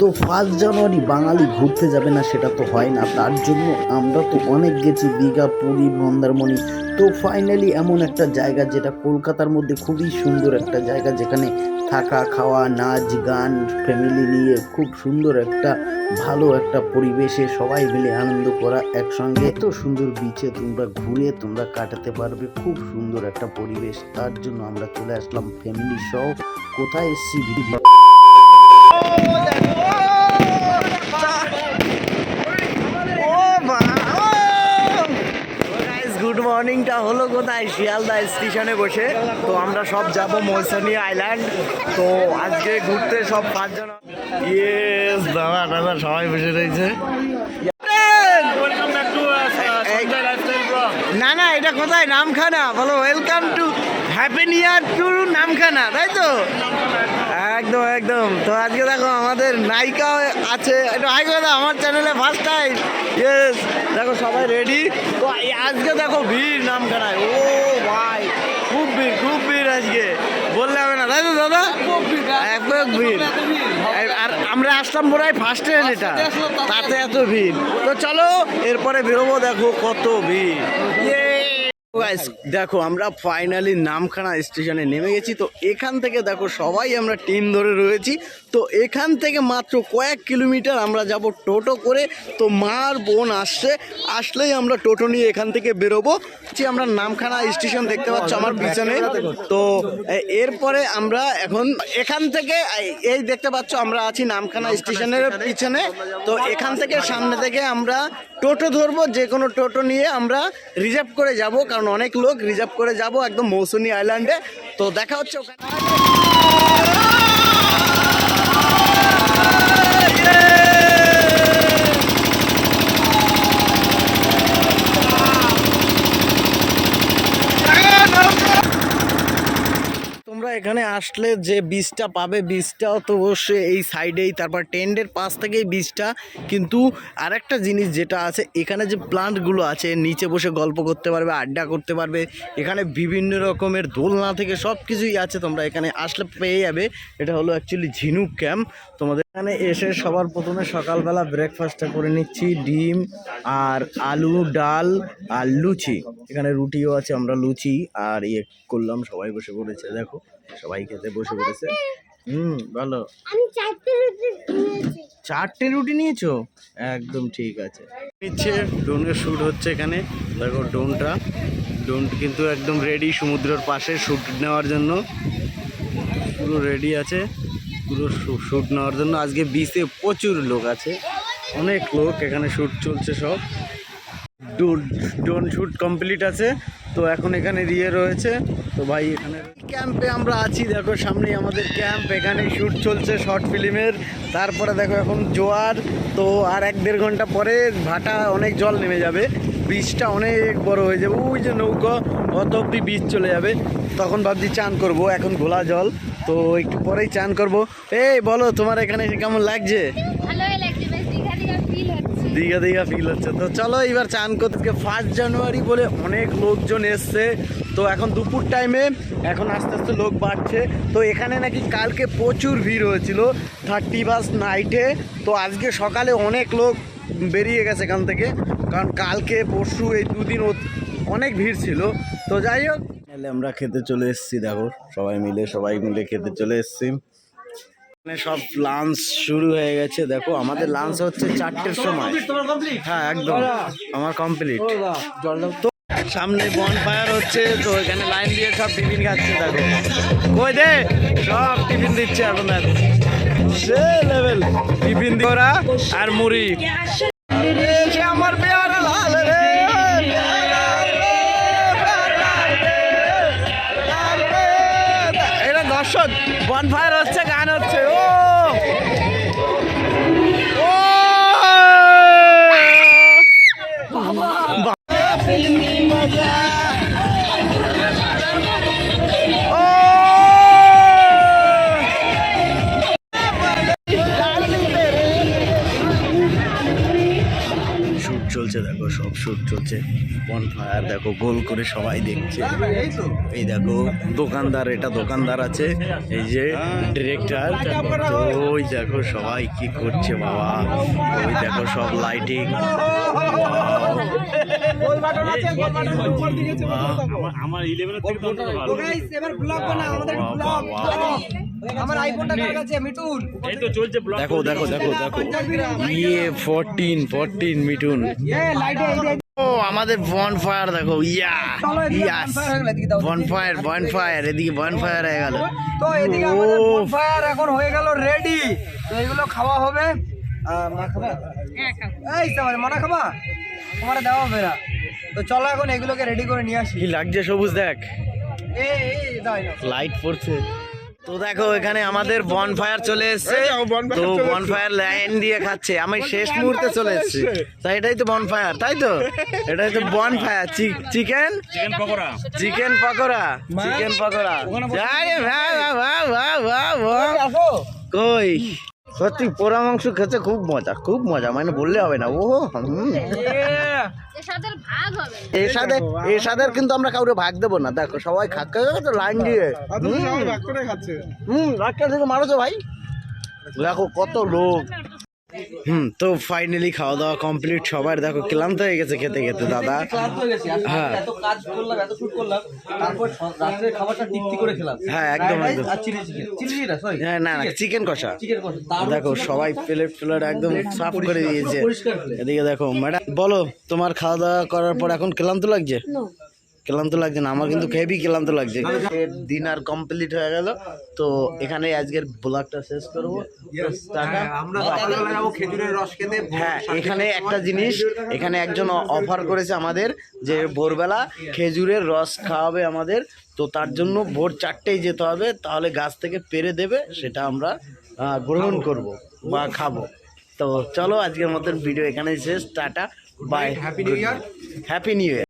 তো first January বাঙালি ঘুরতে যাবে না, সেটা তো হয় না। তার জন্য আমরা তো অনেক গেছি, দীঘা, পুরী, মন্দারমণি। তো ফাইনালি এমন একটা জায়গা যেটা কলকাতার মধ্যে খুবই সুন্দর একটা জায়গা, যেখানে থাকা, খাওয়া, নাচ, গান ফ্যামিলি নিয়ে খুব সুন্দর একটা, ভালো একটা পরিবেশে সবাই মিলে আনন্দ করা একসঙ্গে। এত সুন্দর বিচে তোমরা ঘুরে তোমরা কাটাতে পারবে, খুব সুন্দর একটা পরিবেশ। তার জন্য আমরা চলে আসলাম ফ্যামিলি সহ কোথায় এসছি? গুড মর্নিংটা হলো কোথায়? শিয়ালদা স্টেশনে বসে। তো আমরা সব যাব মৌসানি আইল্যান্ড তো আজকে ঘুরতে সব পাঁচজন ইয়েস দাদা দাদা, সবাই বসে রয়েছে না না এটা কোথায়? নামখানা? বলো welcome to happy new year to Namkhana, তাই তো? একদম একদম। তো আজকে দেখো, আমাদের নায়িকা আছে। একটু হাই করে দাও, আমার চ্যানেলে ফার্স্ট টাইম ইয়েস দেখো, সবাই রেডি তো আজকে দেখো ভিড় নামখানায়। ও ভাই, খুব ভিড় খুব ভিড় আজকে। বললে হবে না, তাই তো দাদা? একদম ভিড়। আর আমরা আসলাম মনে হয় ফার্স্ট এটা। তাতে এত ভিড়। তো চলো, এরপরে বেরোবো, দেখো কত ভিড়। দেখো, আমরা ফাইনালি নামখানা স্টেশনে নেমে গেছি। তো এখান থেকে দেখো, সবাই আমরা টিম ধরে রয়েছি। তো এখান থেকে মাত্র কয়েক কিলোমিটার আমরা যাব টোটো করে। তো মার বোন আসছে, আসলেই আমরা টোটো নিয়ে এখান থেকে বেরোবো। যে আমরা নামখানা স্টেশন দেখতে পাচ্ছ আমার পিছনে। তো এরপরে আমরা এখন এখান থেকে, এই দেখতে পাচ্ছ, আমরা আছি নামখানা স্টেশনের পিছনে। তো এখান থেকে সামনে থেকে আমরা টোটো ধরবো, যে কোনো টোটো নিয়ে আমরা রিজার্ভ করে যাব, কারণ অনেক লোক রিজার্ভ করে যাব একদম মৌসুনি আইল্যান্ডে তো দেখা হচ্ছে ওখানে তোমরা এখানে আসলে যে বীজটা পাবে, বীজটাও তো অবশ্যই এই সাইডেই, তারপর টেন্ডের পাশ থেকেই বীজটা। কিন্তু আরেকটা জিনিস যেটা আছে, এখানে যে প্লান্টগুলো আছে, নিচে বসে গল্প করতে পারবে, আড্ডা করতে পারবে। এখানে বিভিন্ন রকমের দোলনা থেকে সব কিছুই আছে, তোমরা এখানে আসলে পেয়ে যাবে। এটা হলো অ্যাকচুয়ালি ঝিনুক ক্যাম্প তোমাদের এখানে এসে সবার প্রথমে সকালবেলা ব্রেকফাস্টটা করে নিচ্ছি ডিম আর আলু ডাল আর লুচি। এখানে রুটিও আছে আমরা লুচি আর ইয়ে করলাম সবাই বসে পড়েছে দেখো সবাই খেতে বসে পড়েছে। হুম ভালো আমি চারটে রুটি নিয়েছি। চারটে রুটি নিয়েছো? একদম ঠিক আছে। নিচ্ছে ড্রোনের শ্যুট হচ্ছে এখানে দেখো ড্রোনটা ড্রোন কিন্তু একদম রেডি সমুদ্রের পাশে শ্যুট নেওয়ার জন্য। পুরো রেডি আছে। পুরো শ্যুট নেওয়ার জন্য। আজকে বিচে প্রচুর লোক আছে। অনেক লোক এখানে শ্যুট চলছে সব। ড্রোন শ্যুট কমপ্লিট আছে। তো এখন এখানে দিয়ে রয়েছে। তো ভাই এখানে ক্যাম্পে আমরা আছি, দেখো সামনেই আমাদের ক্যাম্প এখানে শ্যুট চলছে শর্ট ফিল্মের তারপরে দেখো এখন জোয়ার। তো আর এক দেড় ঘণ্টা পরে ভাটা অনেক জল নেমে যাবে। বীজটা অনেক বড় হয়ে যাবে। ওই যে নৌকা, অত অব্দি বীজ চলে যাবে। তখন ভাবছি চান করব, এখন ঘোলা জল। তো একটু পরেই চান করব। এই বলো, তোমার এখানে কেমন লাগছে বেশ দীঘা দীঘা ফিল হচ্ছে দীঘা দীঘা ফিল হচ্ছে। তো চলো এবার চান করতে ফার্স্ট জানুয়ারি বলে অনেক লোকজন এসছে। তো এখন দুপুর টাইমে এখন আস্তে আস্তে লোক বাড়ছে। তো এখানে নাকি কালকে প্রচুর ভিড় হয়েছিল থার্টি বাস নাইটে তো আজকে সকালে অনেক লোক বেরিয়ে গেছে এখান থেকে। কারণ কালকে, পরশু এই দুদিন অনেক ভিড় ছিল। তো যাই হোক। আমরা খেতে চলে এসেছি, দেখো, সবাই মিলে সবাই মিলে খেতে চলে এসেছি। এখানে সব লাঞ্চ শুরু হয়ে গেছে। দেখো আমাদের লাঞ্চ হচ্ছে চারটের সময়। হ্যাঁ একদম। আমার কমপ্লিট তো। সামনে বন ফায়ার হচ্ছে তো এখানে লাইন দিয়ে সব টিফিন খাচ্ছে দেখো। কই দে? সব টিফিন দিচ্ছে এখন দেখো। সে লেভেল টিফিন দিয়ে আর মুড়ি। দর্শক বন ফায়ার হচ্ছে গান হচ্ছে ও ও শ্যুট চলছে। বনফায়ার দেখো, গোল করে সবাই দেখছে। এই দেখো, দোকানদার, এটা দোকানদার আছে। এই যে ডিরেক্টর ওই দেখো সবাই কি করছে বাবা। ওই দেখো সব লাইটিং আমার ইলেভেনের থেকে এবার ব্লগ বানা আমাদের ব্লগ আমার আইফোনটা কার কাছে? মিটুন এই তো চলছে ব্লগ দেখো দেখো দেখো দেখো। ইয়ে ফোরটিন ফোরটিন মিটুন এ লাইটে এই ও আমাদের বন ফায়ার দেখো ইয়া এদিকে ইয়াস হয়ে এদিকে দাও। বন ফায়ার বন ফায়ার এদিকে বন ফায়ার হয়ে গেল। তো এদিকে আমাদের এখন হয়ে গেল রেডি তো এগুলো খাওয়া হবে। মা খাবা? এই মনে খাবা? তোমার দেওয়া হবে না। তো চলো এখন এগুলোকে রেডি করে নিয়ে আসি। কি লাগছে সবুজ দেখ। লাইট পড়ছে। তো দেখো এখানে আমাদের বন ফায়ার চলে এসেছে। তো বন ফায়ার লাইন দিয়ে খাচ্ছে। আমি শেষ মুহূর্তে চলে এসেছি। তাই এটাই তো বন ফায়ার তাই তো? এটাই তো bonfire chicken chicken pakora. Chicken pakora. Chicken pakora. কই? সত্যি পোড়া মাংস খেতে খুব মজা খুব মজা মানে বললে হবে না। ও এসাদের সাথে কিন্তু আমরা কাউকে ভাগ দেবো না। দেখো সবাই খাচ্ছে তো লাইন দিয়ে। হুম। হুম একটা থেকে মারো তো ভাই। দেখো কত লোক। হুম তো ফাইনালি খাওয়া দাওয়া কমপ্লিট সবার দেখো ক্লান্ত হয়ে গেছে খেতে খেতে দাদা। ক্লান্ত হয়ে হ্যাঁ। এত কাজ করলাম এত শুট করলাম তারপর স- খাবারটা তৃপ্তি করে খেলাম। হ্যাঁ, একদম, একদম। হ্যাঁ না না চিকেন কষা। চিকেন কষা তার দেখো সবাই প্লেট প্লেট একদম সাফ করে দিয়েছে। এদিকে দেখো ম্যাডাম বলো তোমার খাওয়া দাওয়া করার পর এখন ক্লান্ত লাগছে? ক্লান্ত লাগছে না আমার কিন্তু হেভি ক্লান্ত লাগছে। দিন আর কমপ্লিট হয়ে গেল। তো এখানে আজকের ব্লগটা শেষ করব। রস খেতে হ্যাঁ এখানে একটা জিনিস এখানে একজন অফার করেছে আমাদের যে ভোরবেলা খেজুরের রস খাওয়াবে আমাদের। তো তার জন্য ভোর চারটেই যেতে হবে তাহলে গাছ থেকে পেরে দেবে সেটা আমরা গ্রহণ করব বা খাব। তো চলো আজকের মতন ভিডিও এখানেই শেষ। Tata bye Happy New Year. Happy new year